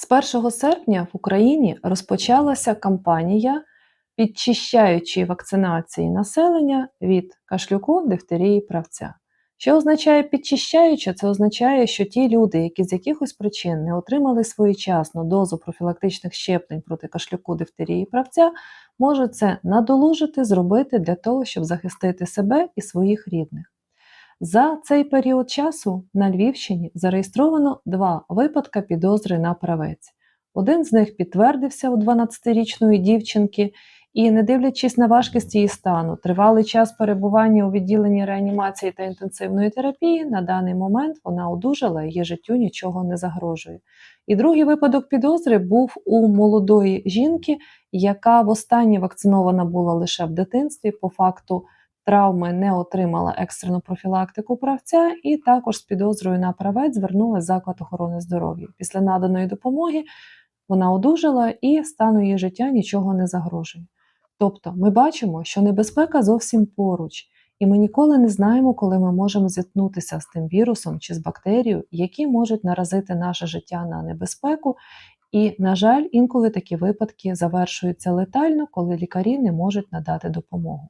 З 1 серпня в Україні розпочалася кампанія підчищаючої вакцинації населення від кашлюку, дифтерії, правця. Що означає підчищаюча? Це означає, що ті люди, які з якихось причин не отримали своєчасну дозу профілактичних щеплень проти кашлюку, дифтерії, правця, можуть це надолужити, зробити для того, щоб захистити себе і своїх рідних. За цей період часу на Львівщині зареєстровано два випадки підозри на правець. Один з них підтвердився у 12-річної дівчинки, і, не дивлячись на важкість її стану, тривалий час перебування у відділенні реанімації та інтенсивної терапії, на даний момент вона одужала, її життю нічого не загрожує. І другий випадок підозри був у молодої жінки, яка востаннє вакцинована була лише в дитинстві, по факту травми не отримала екстрену профілактику правця, і також з підозрою на правець звернулася в заклад охорони здоров'я. Після наданої допомоги вона одужала і стану її життя нічого не загрожує. Тобто ми бачимо, що небезпека зовсім поруч, і ми ніколи не знаємо, коли ми можемо зіткнутися з тим вірусом чи з бактерією, які можуть наразити наше життя на небезпеку. І, на жаль, інколи такі випадки завершуються летально, коли лікарі не можуть надати допомогу.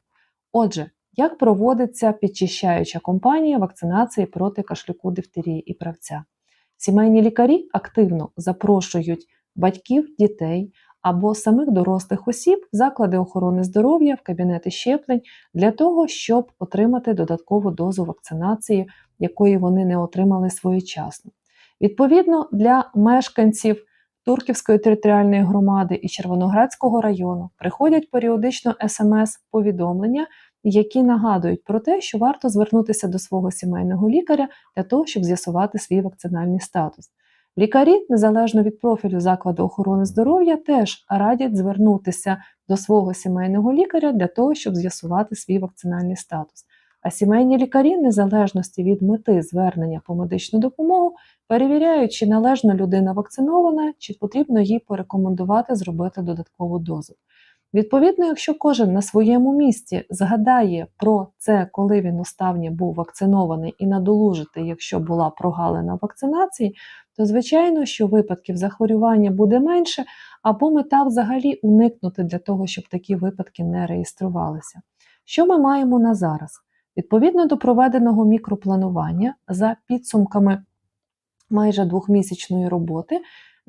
Отже, як проводиться підчищаюча кампанія вакцинації проти кашлюку, дифтерії і правця? Сімейні лікарі активно запрошують батьків, дітей або самих дорослих осіб в заклади охорони здоров'я, в кабінети щеплень для того, щоб отримати додаткову дозу вакцинації, якої вони не отримали своєчасно. Відповідно, для мешканців Турківської територіальної громади і Червоноградського району приходять періодично смс-повідомлення які нагадують про те, що варто звернутися до свого сімейного лікаря для того, щоб з'ясувати свій вакцинальний статус. Лікарі, незалежно від профілю закладу охорони здоров'я, теж радять звернутися до свого сімейного лікаря для того, щоб з'ясувати свій вакцинальний статус. А сімейні лікарі, незалежності від мети звернення по медичну допомогу, перевіряють, чи належно людина вакцинована, чи потрібно їй порекомендувати зробити додаткову дозу. Відповідно, якщо кожен на своєму місці згадає про це, коли він останнє був вакцинований, і надолужити, якщо була прогалина вакцинації, то звичайно, що випадків захворювання буде менше, або мета взагалі уникнути для того, щоб такі випадки не реєструвалися. Що ми маємо на зараз? Відповідно до проведеного мікропланування за підсумками майже двохмісячної роботи.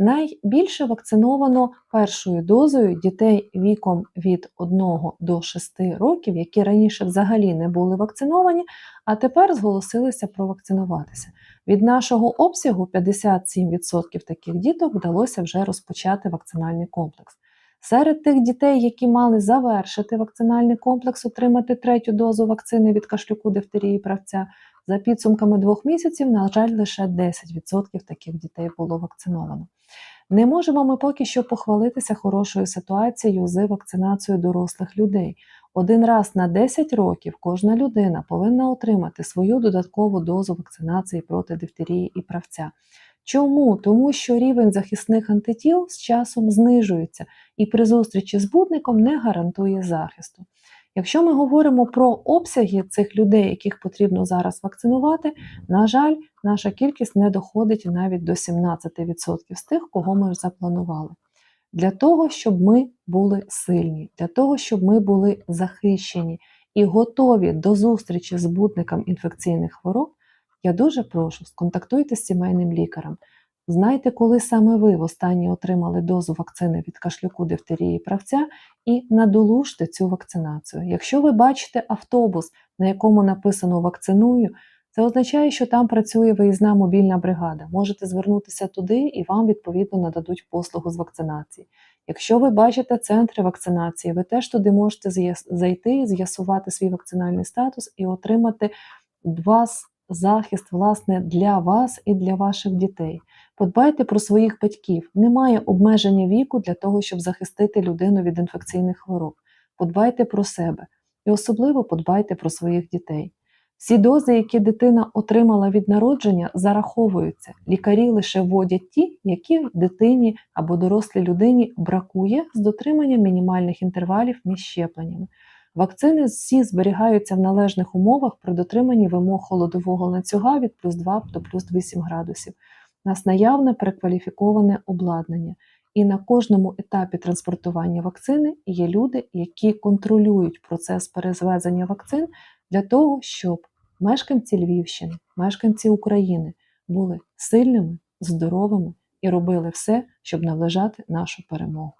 Найбільше вакциновано першою дозою дітей віком від 1 до 6 років, які раніше взагалі не були вакциновані, а тепер зголосилися провакцинуватися. Від нашого обсягу 57% таких діток вдалося вже розпочати вакцинальний комплекс. Серед тих дітей, які мали завершити вакцинальний комплекс, отримати третю дозу вакцини від кашлюку, дифтерії правця, за підсумками двох місяців, на жаль, лише 10% таких дітей було вакциновано. Не можемо ми поки що похвалитися хорошою ситуацією з вакцинацією дорослих людей. Один раз на 10 років кожна людина повинна отримати свою додаткову дозу вакцинації проти дифтерії і правця. Чому? Тому що рівень захисних антитіл з часом знижується і при зустрічі з будником не гарантує захисту. Якщо ми говоримо про обсяги цих людей, яких потрібно зараз вакцинувати, на жаль, наша кількість не доходить навіть до 17% з тих, кого ми запланували. Для того, щоб ми були сильні, для того, щоб ми були захищені і готові до зустрічі з будником інфекційних хвороб, я дуже прошу сконтактуйте з сімейним лікарем. Знайте, коли саме ви востаннє отримали дозу вакцини від кашлюку, дифтерії правця, і надолужте цю вакцинацію. Якщо ви бачите автобус, на якому написано вакциную, це означає, що там працює виїзна мобільна бригада. Можете звернутися туди і вам відповідно нададуть послугу з вакцинації. Якщо ви бачите центри вакцинації, ви теж туди можете зайти, з'ясувати свій вакцинальний статус і отримати вас захист власне для вас і для ваших дітей. Подбайте про своїх батьків. Немає обмеження віку для того, щоб захистити людину від інфекційних хвороб. Подбайте про себе і особливо подбайте про своїх дітей. Всі дози, які дитина отримала від народження, зараховуються. Лікарі лише вводять ті, які дитині або дорослій людині бракує з дотриманням мінімальних інтервалів між щепленнями. Вакцини всі зберігаються в належних умовах при дотриманні вимог холодового ланцюга від плюс 2 до плюс 8 градусів. у нас наявне перекваліфіковане обладнання. І на кожному етапі транспортування вакцини є люди, які контролюють процес перезвезення вакцин для того, щоб мешканці Львівщини, мешканці України були сильними, здоровими і робили все, щоб наближати нашу перемогу.